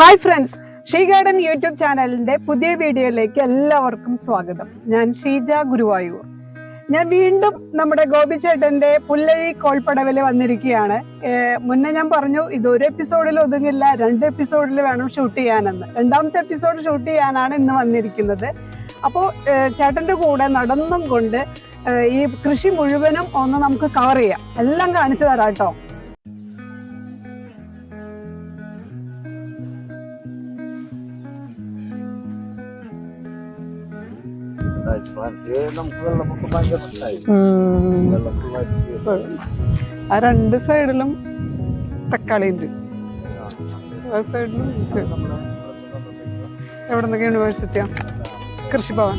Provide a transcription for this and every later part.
Hi friends she garden YouTube ചാനലിന്റെ പുതിയ വീഡിയോയിലേക്ക് എല്ലാവർക്കും സ്വാഗതം. ഞാൻ ഷീജ ഗുരുവായൂർ. ഞാൻ വീണ്ടും നമ്മുടെ ഗോപിച്ചേട്ടന്റെ പുല്ലഴി കോൾപ്പടവിൽ വന്നിരിക്കുകയാണ്. മുന്നേ ഞാൻ പറഞ്ഞു ഇത് ഒരു എപ്പിസോഡിൽ ഒതുങ്ങില്ല രണ്ട് എപ്പിസോഡിൽ വേണം ഷൂട്ട് ചെയ്യാനെന്ന്. രണ്ടാമത്തെ എപ്പിസോഡ് ഷൂട്ട് ചെയ്യാനാണ് ഇന്ന് വന്നിരിക്കുന്നത്. അപ്പോൾ ചേട്ടന്റെ കൂടെ നടന്നും കൊണ്ട് ഈ കൃഷി മുഴുവനും ഒന്ന് നമുക്ക് കവർ ചെയ്യാം. എല്ലാം കാണിച്ചു തരാം കേട്ടോ. ആ രണ്ട് സൈഡിലും തക്കാളി ഉണ്ട് ആ സൈഡിലും എവിടെ യൂണിവേഴ്സിറ്റിയാ കൃഷിഭവൻ.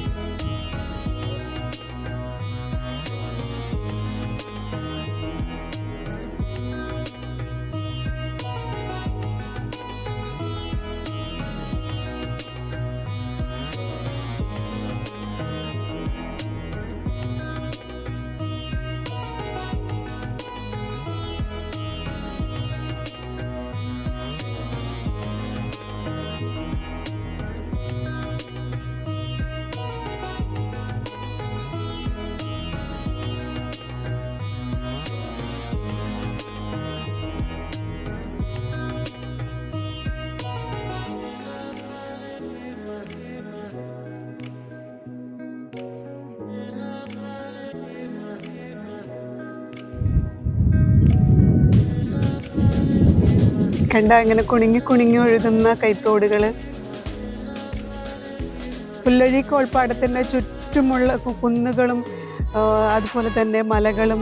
കണ്ട അങ്ങനെ കുണുങ്ങി കുണുങ്ങി ഒഴുകുന്ന കൈത്തോടുകൾ പുല്ലഴി കോൾപ്പാടത്തിന്റെ ചുറ്റുമുള്ള കുന്നുകളും അതുപോലെ തന്നെ മലകളും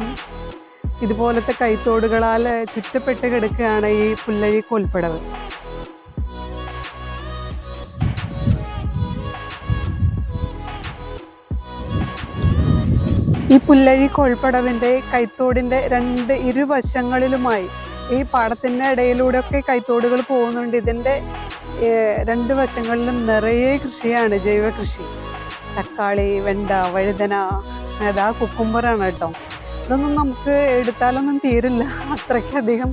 ഇതുപോലത്തെ കൈത്തോടുകളാൽ ചുറ്റപ്പെട്ട് കിടക്കുകയാണ് ഈ പുല്ലഴി കോൽപ്പടവ്. ഈ പുല്ലഴി കോൾപ്പടവിന്റെ കൈത്തോടിന്റെ രണ്ട് ഇരുവശങ്ങളിലുമായി ഈ പാടത്തിന്റെ ഇടയിലൂടെ ഒക്കെ കൈത്തോടുകൾ പോകുന്നുണ്ട്. ഇതിന്റെ രണ്ട് വശങ്ങളിലും നിറയെ കൃഷിയാണ് ജൈവ കൃഷി. തക്കാളി വെണ്ട വഴുതന അതാ കുക്കുംബറാണ് കേട്ടോ. ഇതൊന്നും നമുക്ക് എടുത്താലൊന്നും തീരില്ല. അത്രയ്ക്കധികം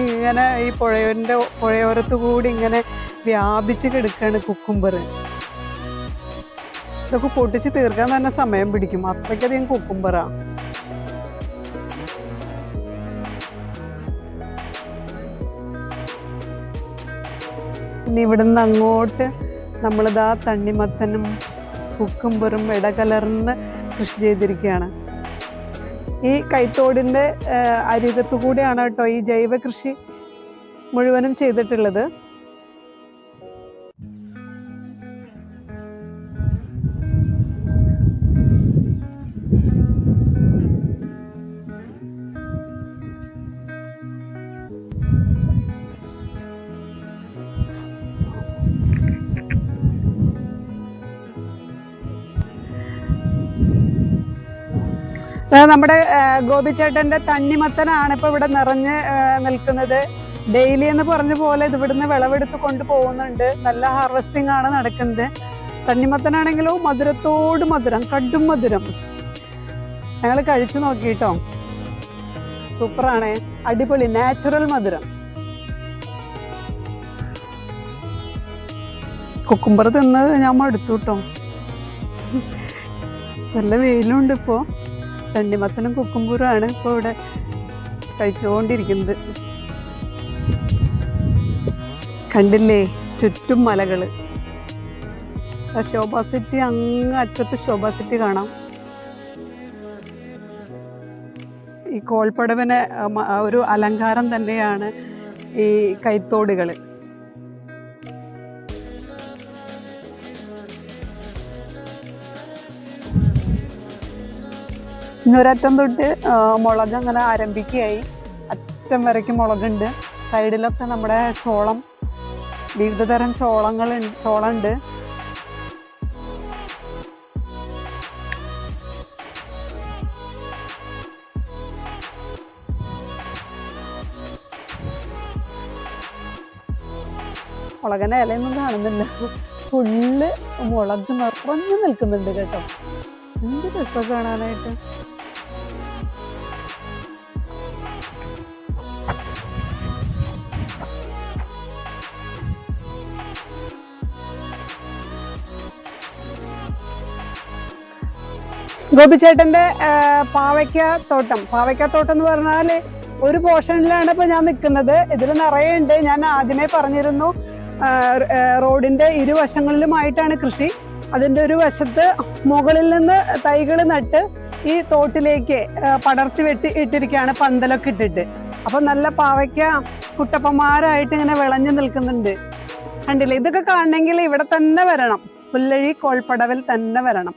ഇങ്ങനെ ഈ പുഴയുടെ പുഴയോരത്ത് കൂടി ഇങ്ങനെ വ്യാപിച്ച് കിടക്കുകയാണ് കുക്കുംബർ ഇതൊക്കെ പൊട്ടിച്ച് തീർക്കാൻ തന്നെ സമയം പിടിക്കും. അത്രയ്ക്കധികം കുക്കുംബറാ ഇനി ഇവിടുന്ന് അങ്ങോട്ട് നമ്മളിതാ തണ്ണിമത്തനും കുക്കുംബറും ഇടകലർന്ന് കൃഷി ചെയ്തിരിക്കുകയാണ്. ഈ കൈത്തോടിന്റെ അരികത്തു കൂടിയാണ് കേട്ടോ ഈ ജൈവ കൃഷി മുഴുവനും ചെയ്തിട്ടുള്ളത്. നമ്മുടെ ഗോപിച്ചേട്ടന്റെ തണ്ണിമത്തനാണ് ഇപ്പൊ ഇവിടെ നിറഞ്ഞ് നിൽക്കുന്നത്. ഡെയിലി എന്ന് പറഞ്ഞ പോലെ ഇത് ഇവിടുന്ന് വിളവെടുത്ത് കൊണ്ടുപോകുന്നുണ്ട് നല്ല ഹാർവെസ്റ്റിംഗ് ആണ് നടക്കുന്നത്. തണ്ണിമത്തനാണെങ്കിലോ മധുരത്തോട് മധുരം കടും മധുരം. ഞങ്ങൾ കഴിച്ചു നോക്കിട്ടോ സൂപ്പറാണ്. അടിപൊളി നാച്ചുറൽ മധുരം. കുക്കുംബർ തിന്നത് ഞാൻ മടുത്തു കേട്ടോ. നല്ല വെയിലുണ്ട് ഇപ്പോൾ തണ്ണിമത്തനും കുക്കുംബൂറുമാണ് ഇപ്പോൾ ഇവിടെ കഴിച്ചുകൊണ്ടിരിക്കുന്നത്. കണ്ടില്ലേ? ചുറ്റും മലകൾ ശോഭ സിറ്റി അങ്ങ് അറ്റത്ത് ശോഭ സിറ്റി കാണാം. ഈ കോൾപ്പടവിന് ഒരു അലങ്കാരം തന്നെയാണ് ഈ കൈത്തോടുകൾ ഇന്നൊരറ്റം തൊട്ട് മുളക് അങ്ങനെ ആരംഭിക്കുകയായി. അറ്റം വരയ്ക്ക് മുളകുണ്ട്. സൈഡിലൊക്കെ നമ്മുടെ ചോളം വിവിധ തരം ചോളങ്ങൾ ചോളമുണ്ട് മുളകിന്റെ ഇലയൊന്നും കാണുന്നില്ല. ഫുള്ള് മുളക് നിറഞ്ഞു നിൽക്കുന്നുണ്ട് കേട്ടോ. എന്ത് രസം കാണാനായിട്ട്. ഗോപിച്ചേട്ടന്റെ പാവയ്ക്ക തോട്ടം പാവയ്ക്ക തോട്ടം എന്ന് പറഞ്ഞാൽ ഒരു പോർഷനിലാണ് ഇപ്പൊ ഞാൻ നിൽക്കുന്നത് ഇതിൽ നിറയെ ഉണ്ട് ഞാൻ ആദ്യമേ പറഞ്ഞിരുന്നു റോഡിന്റെ ഇരുവശങ്ങളിലുമായിട്ടാണ് കൃഷി. അതിന്റെ ഒരു വശത്ത് മുകളിൽ നിന്ന് തൈകൾ നട്ട് ഈ തോട്ടിലേക്ക് പടർത്തി വെട്ടി ഇട്ടിരിക്കുകയാണ് പന്തലൊക്കെ ഇട്ടിട്ട്. അപ്പൊ നല്ല പാവയ്ക്ക കുട്ടപ്പന്മാരായിട്ട് ഇങ്ങനെ വിളഞ്ഞു നിൽക്കുന്നുണ്ട്. കണ്ടില്ലേ? ഇതൊക്കെ കാണണമെങ്കിൽ ഇവിടെ തന്നെ വരണം. പുല്ലഴി കോൾപ്പടവിൽ തന്നെ വരണം.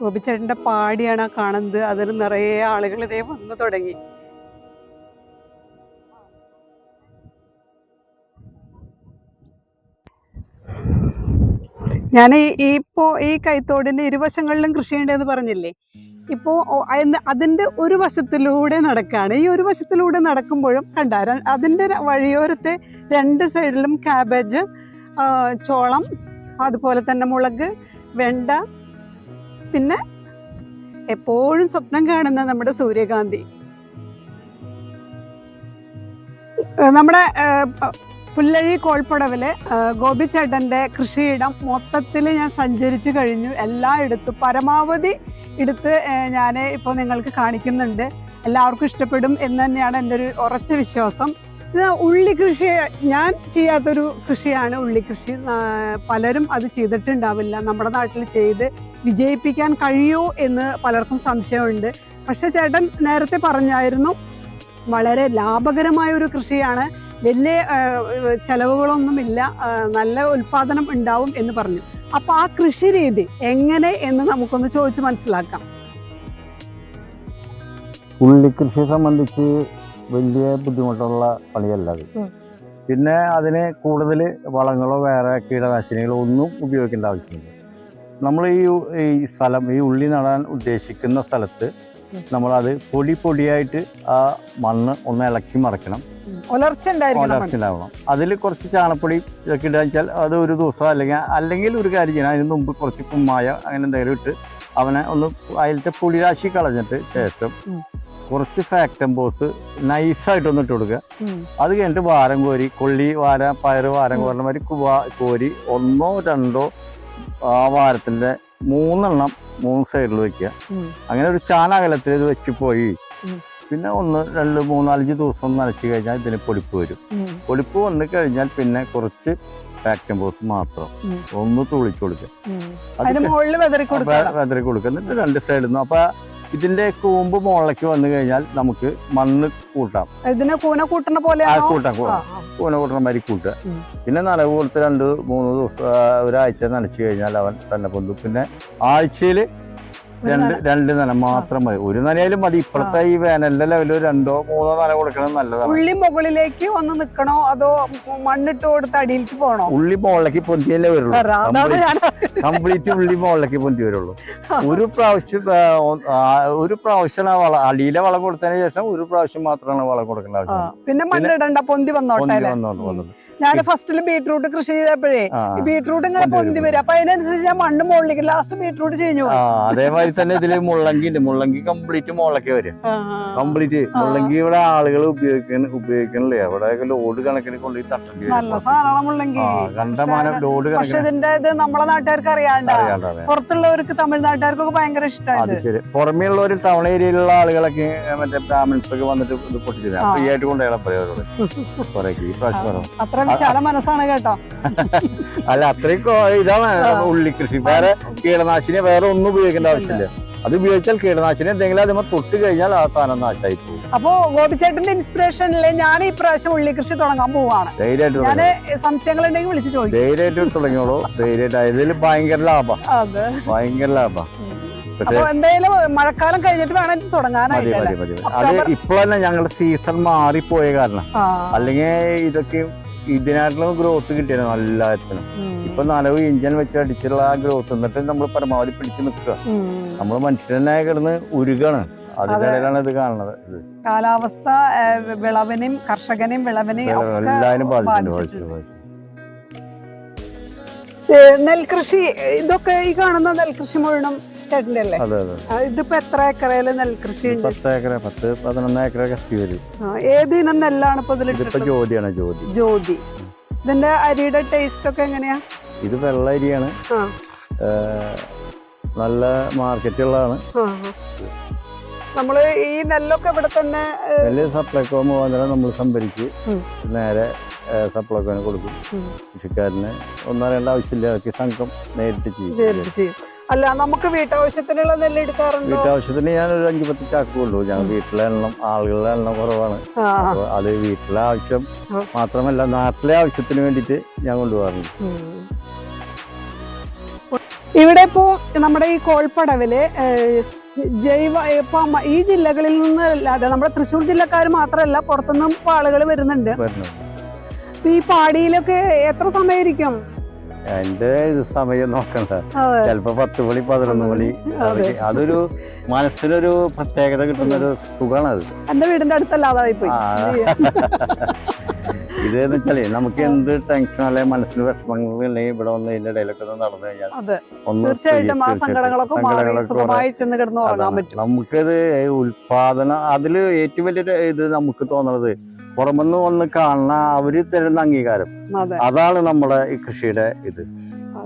ഗോപിച്ചേട്ടന്റെ പാടിയാണ് ആ കാണുന്നത്. അതിൽ നിറയെ ആളുകൾ ഇതേ വന്നു തുടങ്ങി. ഞാൻ ഈ ഇപ്പോ ഈ കൈത്തോടിന്റെ ഇരുവശങ്ങളിലും കൃഷി എന്ന് പറഞ്ഞില്ലേ? ഇപ്പോ അതിന്റെ ഒരു വശത്തിലൂടെ നടക്കാണ്. ഈ ഒരു വശത്തിലൂടെ നടക്കുമ്പോഴും കണ്ട അതിന്റെ വഴിയോരത്തെ രണ്ട് സൈഡിലും കാബേജ് ചോളം അതുപോലെ തന്നെ മുളക് വെണ്ട പിന്നെ എപ്പോഴും സ്വപ്നം കാണുന്ന നമ്മുടെ സൂര്യകാന്തി. നമ്മുടെ പുല്ലഴി കോൾപ്പടവിൽ ഗോപിച്ചേട്ടന്റെ കൃഷിയിടം മൊത്തത്തിൽ ഞാൻ സഞ്ചരിച്ചു കഴിഞ്ഞു. എല്ലായിടത്തും പരമാവധി എടുത്ത് ഞാൻ ഇപ്പോൾ നിങ്ങൾക്ക് കാണിക്കുന്നുണ്ട്. എല്ലാവർക്കും ഇഷ്ടപ്പെടും എന്ന് തന്നെയാണ് എന്റെ ഒരു ഉറച്ച വിശ്വാസം. ഉള്ളി കൃഷി ഞാൻ ചെയ്യാത്തൊരു കൃഷിയാണ് ഉള്ളി കൃഷി. പലരും അത് ചെയ്തിട്ടുണ്ടാവില്ല. നമ്മുടെ നാട്ടിൽ ചെയ്ത് വിജയിപ്പിക്കാൻ കഴിയുമോ എന്ന് പലർക്കും സംശയമുണ്ട്. പക്ഷെ ചേട്ടൻ നേരത്തെ പറഞ്ഞായിരുന്നു വളരെ ലാഭകരമായ ഒരു കൃഷിയാണ്. വലിയ ചെലവുകളൊന്നുമില്ല നല്ല ഉൽപാദനം ഉണ്ടാവും എന്ന് പറഞ്ഞു. അപ്പൊ ആ കൃഷി രീതി എങ്ങനെ എന്ന് നമുക്കൊന്ന് ചോദിച്ച് മനസ്സിലാക്കാം. ഉള്ളി ഉള്ളിക്കൃഷിയെ സംബന്ധിച്ച് വലിയ ബുദ്ധിമുട്ടുള്ള പണിയല്ല അത്. പിന്നെ അതിന് കൂടുതൽ വളങ്ങളോ വേറെ കീടനാശിനികളോ ഒന്നും ഉപയോഗിക്കേണ്ട ആവശ്യമില്ല. നമ്മൾ ഈ ഈ സ്ഥലം ഈ ഉള്ളി നടാൻ ഉദ്ദേശിക്കുന്ന സ്ഥലത്ത്. നമ്മളത് പൊടി പൊടിയായിട്ട് ആ മണ്ണ് ഒന്ന് ഇളക്കി മറക്കണം ഉലർച്ച ഉണ്ടായിരിക്കണം ഉണ്ടാവണം അതിൽ കുറച്ച് ചാണപ്പൊടി ഇതൊക്കെ ഇടുക വെച്ചാൽ അത് ഒരു ദിവസം അല്ലെങ്കിൽ അല്ലെങ്കിൽ ഒരു കാര്യം ചെയ്യണം അതിന് മുമ്പ് കുറച്ച് കുമ്മായ അങ്ങനെ എന്തെങ്കിലും ഇട്ട് അവനെ ഒന്ന് അതിലത്തെ പുളിരാശി കളഞ്ഞിട്ട് ശേഷം. കുറച്ച് ഫാക്ടംബോസ് നൈസായിട്ടൊന്ന് ഇട്ട് കൊടുക്കുക. അത് കഴിഞ്ഞിട്ട് വാരം കോരി കൊള്ളി വാര പയറ് വാരം കോരണ മാതിരി കോരി ഒന്നോ രണ്ടോ ആ വാരത്തിന്റെ മൂന്നെണ്ണം മൂന്ന് സൈഡിൽ വെക്കുക അങ്ങനെ ഒരു ചാനകലത്തിൽ ഇത് വെച്ച് പോയി. പിന്നെ ഒന്ന് രണ്ട് മൂന്നാലഞ്ച് ദിവസം നനച്ച് കഴിഞ്ഞാൽ ഇതിന് പൊടിപ്പ് വരും. പൊടിപ്പ് വന്നു കഴിഞ്ഞാൽ പിന്നെ കുറച്ച് ഫാക്ടംബോസ് മാത്രം ഒന്ന് തുളിച്ചു കൊടുക്കുക വെതറി കൊടുക്കുക എന്നിട്ട് രണ്ട് സൈഡിൽ നിന്ന് അപ്പൊ ഇതിന്റെ കൂമ്പ് മുകളിലേക്ക് വന്നു കഴിഞ്ഞാൽ നമുക്ക് മണ്ണ് കൂട്ടാം. ഇതിന് കൂന കൂട്ടണ പോലെ കൂട്ടാം. കൂന കൂട്ടണ മാതിരി കൂട്ടുക. പിന്നെ നനവ് കൊടുത്ത് രണ്ട് മൂന്ന് ദിവസം ഒരാഴ്ച നനച്ചു കഴിഞ്ഞാൽ അവൻ തന്നെ പൊന്തും. പിന്നെ ആഴ്ചയിൽ രണ്ട് രണ്ട് നന മാത്രം മതി. ഒരു നനയാലും മതി. ഇപ്പോഴത്തെ ഈ വേനലിന്റെ ലെവലിൽ രണ്ടോ മൂന്നോ നന കൊടുക്കണം നല്ലതാണ്. ഉള്ളി മുകളിലേക്ക് ഒന്ന് നിക്കണോ അതോ മണ്ണിട്ട് കൊടുത്ത് അടിയിലേക്ക് പോണോ? ഉള്ളി മുകളിലേക്ക് പൊന്തിയല്ലേ വരുള്ളൂ. കംപ്ലീറ്റ് ഉള്ളി മുകളിലേക്ക് പൊന്തി വരുള്ളൂ. ഒരു പ്രാവശ്യം ഒരു പ്രാവശ്യം ആ വളം അടിയിലെ വളം കൊടുത്തതിന് ശേഷം ഒരു പ്രാവശ്യം മാത്രമാണ് വളം കൊടുക്കേണ്ട ആവശ്യം പിന്നെ മണ്ണിടണ്ട പൊന്തി വന്നോട്ടെ വന്നോണ്ട് വന്നത്. ഞാൻ ഫസ്റ്റിൽ ബീട്രൂട്ട് കൃഷി ചെയ്തപ്പോഴേ ബീട്രൂട്ട് ഇങ്ങനെ പൊന്തി വരും. അപ്പൊ അതിനനുസരിച്ച് ഞാൻ മണ്ണ് മുകളിലേക്ക് ലാസ്റ്റ് ബീട്രൂട്ട് ചെയ്യുന്നു അതേമാതിരി തന്നെ ഇതിൽ മുള്ളങ്കി ഉണ്ട്. മുള്ളങ്കി കംപ്ലീറ്റ് മുളക്കെ വരും. കംപ്ലീറ്റ് മുള്ളങ്കി ഇവിടെ ആളുകൾ ഉപയോഗിക്കുന്ന ഉപയോഗിക്കണില്ലേ? അവിടെ ലോഡ് കണക്കിന് കൊണ്ട് തട്ടേണ്ടി വരും. കണ്ടമാനം ലോഡ് പക്ഷെ കണക്കിന്. ഇതിന്റെ ഇത് നമ്മളെ നാട്ടുകാർക്ക് അറിയാണ്ട. പുറത്തുള്ളവർക്ക് തമിഴ്നാട്ടുകാർക്കൊക്കെ ഭയങ്കര ഇഷ്ടമാണ് ശരി. പുറമേ ഉള്ള ഒരു ടൗൺ ഏരിയയിലുള്ള ആളുകളൊക്കെ മറ്റേ ബ്രാഹ്മിൻസ് ഒക്കെ വന്നിട്ട് ഇത് പൊട്ടിച്ചില്ല ആ. ഫ്രീ ആയിട്ട് കൊണ്ടുപോയാൽ പറയാം അവരോട്? കുറേക്ക് ഈ പ്രാവശ്യം പറഞ്ഞു അത്ര വിശാല മനസ്സാണ് കേട്ടോ. അല്ല അത്രയും ഇതാണ് ഉള്ളി കൃഷി വേറെ കീടനാശിനി വേറെ ഒന്നും ഉപയോഗിക്കേണ്ട ആവശ്യമില്ല. അത് ഉപയോഗിച്ചാൽ കീടനാശിനി എന്തെങ്കിലും അതിമ തൊട്ട് കഴിഞ്ഞാൽ ആ സാധനം നാശമായി പോകും അപ്പോ ഗോപിച്ചേട്ടന്റെ ഇൻസ്പിറേഷനിൽ ഞാൻ ഈ പ്രാവശ്യം ഉള്ളി കൃഷി തുടങ്ങാൻ പോവാണ് ധൈര്യമായിട്ട് തുടങ്ങി. സംശയങ്ങൾ ഉണ്ടെങ്കിൽ വിളിച്ചു ചോദിക്കും. ധൈര്യമായിട്ട് തുടങ്ങിയോളൂ ധൈര്യമായിട്ട്. ഇതിൽ ഭയങ്കര ലാഭം. ഭയങ്കര ലാഭം. അപ്പൊ എന്തായാലും മഴക്കാലം കഴിഞ്ഞിട്ട് വേണം തുടങ്ങാനായിട്ട് മതി മതി. അത് ഇപ്പോഴല്ല ഞങ്ങളുടെ സീസൺ മാറിപ്പോയ കാരണം. അല്ലെങ്കിൽ ഇതൊക്കെ ഇതിനായിട്ടുള്ള ഗ്രോത്ത് കിട്ടിയത് എല്ലാത്തിനും ഇപ്പൊ നനവ് ഇഞ്ചൻ വെച്ച് അടിച്ചുള്ള ആ ഗ്രോത്ത് എന്നിട്ട് നമ്മൾ പരമാവധി പിടിച്ചു നിൽക്കുക. നമ്മൾ മനുഷ്യനെ കിടന്ന് ഉരുകാണ്. അതിനിടയിലാണ് ഇത് കാണുന്നത്. കാലാവസ്ഥ വിളവിനെയും കർഷകനെയും വിളവിനെയും എല്ലാവരും. ബാധിച്ചു ബാധിച്ചു നെൽകൃഷി ഇതൊക്കെ ഈ കാണുന്ന നെൽകൃഷി മുഴുവനും ചേട്ടന്റെ അല്ലേ അതെ. അതെ ഇതിപ്പോ എത്ര ഏക്കറയിൽ നെൽകൃഷി ഉണ്ട് പത്ത് ഏക്കർ പത്ത് പതിനൊന്ന് ഏക്കറൊക്കെ എത്തി വരും. ആ, ഏത് ഇനം നെല്ലാണ് ഇപ്പൊ ഇതിപ്പോ ഇതിലിട്ടിട്ടുള്ളത് ജ്യോതിയാണ് ജ്യോതി. ജ്യോതി. ഇതിന്റെ അരിയുടെ ടേസ്റ്റ് ഒക്കെ എങ്ങനെയാ? ഇത് വെള്ള അരിയാണ്. ആ. നല്ല മാർക്കറ്റുള്ളതാണ്. ആ, ആ. നമ്മൾ ഈ നെല്ലൊക്കെ ഇവിടെ തന്നെ ഏ, നെല്ല് സപ്ലൈക്കോ മുഖാന്തരം നമ്മൾ സംഭരിച്ച് ഉം. നേരെ സപ്ലൈക്കോന് കൊടുക്കും. ഉം. കൃഷിക്കാരന് ഒന്നും അറിയേണ്ട ആവശ്യമില്ല അവർക്ക് സംഘം നേരിട്ട് ചെയ്യും. നേരിട്ട് ചെയ്യും. അല്ല നമുക്ക് വീട്ടാവശ്യത്തിനുള്ള നെല്ല് എടുക്കാറുണ്ട് വീട്ടാവശ്യത്തിന് ഞാൻ ഒരു അഞ്ചു പത്ത് ചാക്ക് ഞങ്ങൾ വീട്ടിലെ എണ്ണം ആളുകളുടെ എണ്ണം കുറവാണ്. അത് വീട്ടിലെ ആവശ്യം. മാത്രമല്ല നാട്ടിലെ ആവശ്യത്തിന് വേണ്ടിയിട്ട് ഞാൻ കൊണ്ടുപോകാറുണ്ട്. ഇവിടെ ഇപ്പോ നമ്മുടെ ഈ കോൾപ്പടവിൽ ജൈവ ഇപ്പൊ ഈ ജില്ലകളിൽ നിന്ന് അല്ലാതെ നമ്മുടെ തൃശ്ശൂർ ജില്ലക്കാർ മാത്രമല്ല പുറത്തുനിന്നും ആളുകൾ വരുന്നുണ്ട്. ഈ പാടിയിലൊക്കെ എത്ര സമയം ഇരിക്കും ഇത് സമയം നോക്കണ്ട. ചിലപ്പോ പത്ത് മണി പതിനൊന്ന് മണി. അതൊരു മനസ്സിനൊരു പ്രത്യേകത കിട്ടുന്ന ഒരു സുഖമാണ് അത് എന്റെ വീടിന്റെ അടുത്തല്ലാതായി പോയി. ഇതെന്ന് വെച്ചാലേ നമുക്ക് എന്ത് ടെൻഷൻ അല്ലെ മനസ്സിന് വിഷമങ്ങൾ ഉണ്ടെങ്കിൽ ഇവിടെ വന്ന് ഇതിന്റെ ഇടയിലൊക്കെ ഒന്ന് നടന്നു കഴിഞ്ഞാൽ? ഒന്ന് സങ്കടങ്ങളൊക്കെ. നമുക്കത് ഉൽപാദനം അതിൽ ഏറ്റവും വലിയ ഇത് നമുക്ക് തോന്നുന്നത് പുറമെന്ന് വന്ന് കാണുന്ന അവർ തരുന്ന അംഗീകാരം അതാണ് നമ്മുടെ ഈ കൃഷിയുടെ ഇത്.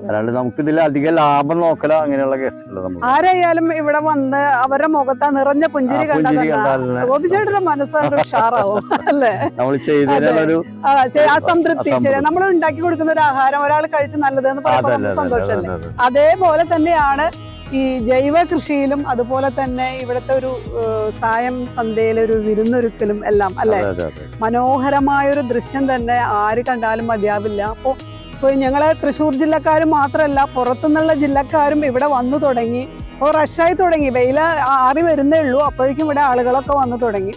അല്ലാണ്ട് നമുക്ക് ഇതിൽ അധികം ലാഭം നോക്കല അങ്ങനെയുള്ള കേസുകൾ നമ്മൾ ആരായാലും ഇവിടെ വന്ന് അവരുടെ മുഖത്ത് നിറഞ്ഞ പുഞ്ചിരി പുഞ്ചിരി കണ്ടാൽ ഗോപിച്ചേട്ടന്റെ മനസ്സാണ് ഉഷാറാവും അല്ലേ? നമ്മൾ ചെയ്തതിനുള്ളൊരു ആ, ചെ- ആ സംതൃപ്തി അസംതൃപ്തി. ശരി. നമ്മൾ ഉണ്ടാക്കി കൊടുക്കുന്ന ഒരു ആഹാരം ഒരാൾ കഴിച്ച് നല്ലതെന്ന് പറയുമ്പോൾ നമുക്ക് സന്തോഷമല്ലേ അതല്ല അതേപോലെ തന്നെയാണ് ഈ ജൈവ കൃഷിയിലും അതുപോലെ തന്നെ ഇവിടുത്തെ ഒരു ഏഹ്, സായം സന്ധ്യയിലെ ഒരു വിരുന്നൊരുക്കലും എല്ലാം അല്ലെ? അതെ അതെ മനോഹരമായ ഒരു ദൃശ്യം തന്നെ ആര് കണ്ടാലും മതിയാവില്ല. അപ്പോൾ ഇപ്പോൾ ഞങ്ങളെ തൃശ്ശൂർ ജില്ലക്കാർ മാത്രമല്ല പുറത്തുനിന്നുള്ള ജില്ലക്കാരും ഇവിടെ വന്നു തുടങ്ങി. അപ്പോൾ റഷായി തുടങ്ങി. വെയിൽ ആറി വരുന്നേ ഉള്ളൂ. അപ്പോഴേക്കും ഇവിടെ ആളുകളൊക്കെ വന്നു തുടങ്ങി.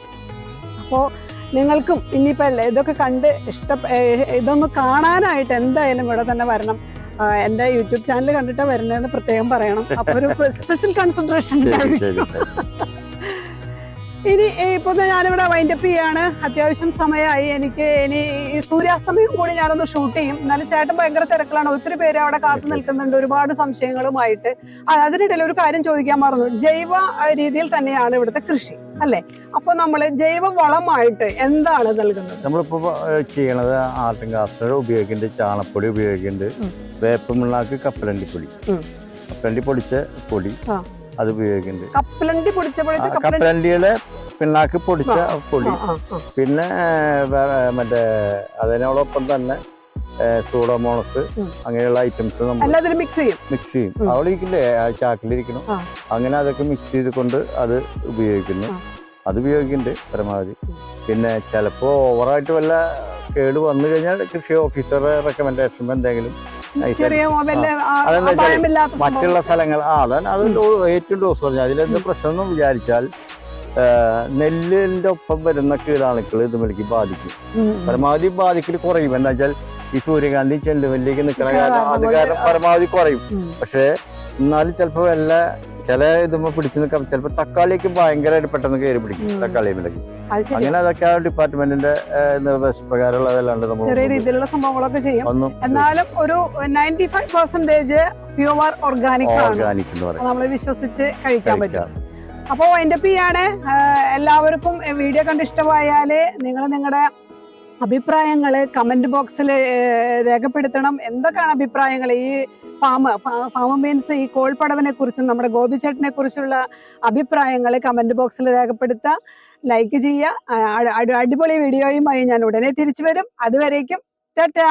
അപ്പോൾ നിങ്ങൾക്കും ഇനിയിപ്പോൾ അല്ലേ ഇതൊക്കെ കണ്ട് ഇഷ്ട ഇതൊന്ന് കാണാനായിട്ട് എന്തായാലും ഇവിടെ തന്നെ വരണം. എന്റെ എന്റെ യൂട്യൂബ് ചാനൽ കണ്ടിട്ട് വരുന്നതെന്ന് പ്രത്യേകം പറയണം. അപ്പോൾ ഒരു സ്പെഷ്യൽ കൺസെൻട്രേഷൻ ഇനി ഇപ്പൊ ഞാനിവിടെ വൈൻഡപ്പ് ചെയ്യാണ്. അത്യാവശ്യം സമയമായി. എനിക്ക് ഇനി ഈ സൂര്യാസ്തമയം കൂടി ഞാനൊന്ന് ഷൂട്ട് ചെയ്യും. എന്നാലും ചേട്ടൻ ഭയങ്കര തിരക്കിലാണ്. ഒത്തിരി പേര് അവിടെ കാത്തു നിൽക്കുന്നുണ്ട്. ഒരുപാട് സംശയങ്ങളുമായിട്ട്. അതിനിടയിൽ ഒരു കാര്യം ചോദിക്കാൻ മറന്നു. ജൈവ രീതിയിൽ തന്നെയാണ് ഇവിടുത്തെ കൃഷി അല്ലേ? അപ്പൊ നമ്മൾ ജൈവ വളമായിട്ട് എന്താണ് നൽകുന്നത്? നമ്മളിപ്പോ ചെയ്യണത് ആട്ടും കാസ്റ്റർ ഉപയോഗിക്കുന്നുണ്ട്. ചാണപ്പൊടി ഉപയോഗിക്കുന്നുണ്ട്. ഉം. കപ്പലണ്ടി പൊടി. കപ്പലണ്ടി പൊടിച്ച പൊടി അത് ഉപയോഗിക്കുന്നുണ്ട്. കപ്പലണ്ടി പൊടിച്ച പൊടി പൊടിച്ച കപ്പലണ്ടിയുടെ പിണ്ണാക്ക് പൊടിച്ച പൊടി. പിന്നെ മറ്റേ അതിനോടൊപ്പം തന്നെ സൂഡോമോണസ് അങ്ങനെയുള്ള ഐറ്റംസ് നമ്മൾ മിക്സ് ചെയ്യും. മിക്സ് ചെയ്യും. അവിടെ ഇരിക്കില്ലേ? ആ ചാക്കിലിരിക്കണം. അങ്ങനെ അതൊക്കെ മിക്സ് ചെയ്ത് കൊണ്ട് അത് ഉപയോഗിക്കുന്നു. അത് ഉപയോഗിക്കുന്നുണ്ട് പരമാവധി. പിന്നെ ചിലപ്പോൾ ഓവറായിട്ട് വല്ല കേട് വന്നു കഴിഞ്ഞാൽ കൃഷി ഓഫീസറുടെ റെക്കമെൻഡേഷൻ എന്തെങ്കിലും. മറ്റുള്ള സ്ഥലങ്ങൾ ആ അതാണ് അത് ഏറ്റവും ഡോസ് പറഞ്ഞു അതിലെന്ത് പ്രശ്നം എന്ന് വിചാരിച്ചാൽ നെല്ലിന്റെ ഒപ്പം വരുന്ന കീടാണുക്കൾ ഇതുമലേക്ക് ബാധിക്കും. പരമാവധി ബാധിക്കൽ കുറയും. എന്താ വെച്ചാൽ ഈ സൂര്യകാന്തി ചെണ്ടുമല്ലിക്ക് നിൽക്കുന്ന കാരണം അത് കാരണം പരമാവധി കുറയും. പക്ഷേ എന്നാലും ചിലപ്പോൾ വല്ല ചില ഇതുമ്മ പിടിച്ചു നിൽക്കാം ചിലപ്പോൾ തക്കാളിക്ക് ഭയങ്കരമായിട്ട് പെട്ടെന്ന് കയറി പിടിക്കും. തക്കാളി വിലക്ക് അങ്ങനെ അതൊക്കെ ആ ഡിപ്പാർട്ട്മെന്റിന്റെ നിർദ്ദേശപ്രകാരമുള്ളതല്ലാണ്ട് നമ്മൾ ചെറിയ രീതിയിലുള്ള സംഭവങ്ങളൊക്കെ ചെയ്യും. എന്നാലും ഒരു ninety five percentage pure organic organic നമ്മൾ വിശ്വസിച്ച് കഴിക്കാൻ പറ്റും. അപ്പോൾ പി ആണ് എല്ലാവർക്കും വീഡിയോ കണ്ട് ഇഷ്ടമായാൽ നിങ്ങൾ നിങ്ങളുടെ അഭിപ്രായങ്ങൾ കമന്റ് ബോക്സിൽ രേഖപ്പെടുത്തണം. എന്തൊക്കെയാണ് അഭിപ്രായങ്ങൾ ഈ ഫാമ് ഫാം മീൻസ് ഈ കോൾപ്പടവിനെ കുറിച്ചും നമ്മുടെ ഗോപിച്ചേട്ടനെ കുറിച്ചുള്ള അഭിപ്രായങ്ങൾ കമന്റ് ബോക്സിൽ രേഖപ്പെടുത്തുക ലൈക്ക് ചെയ്യുക അടിപൊളി വീഡിയോയുമായി ഞാൻ ഉടനെ തിരിച്ചു വരും. അതുവരേക്കും ടാറ്റാ!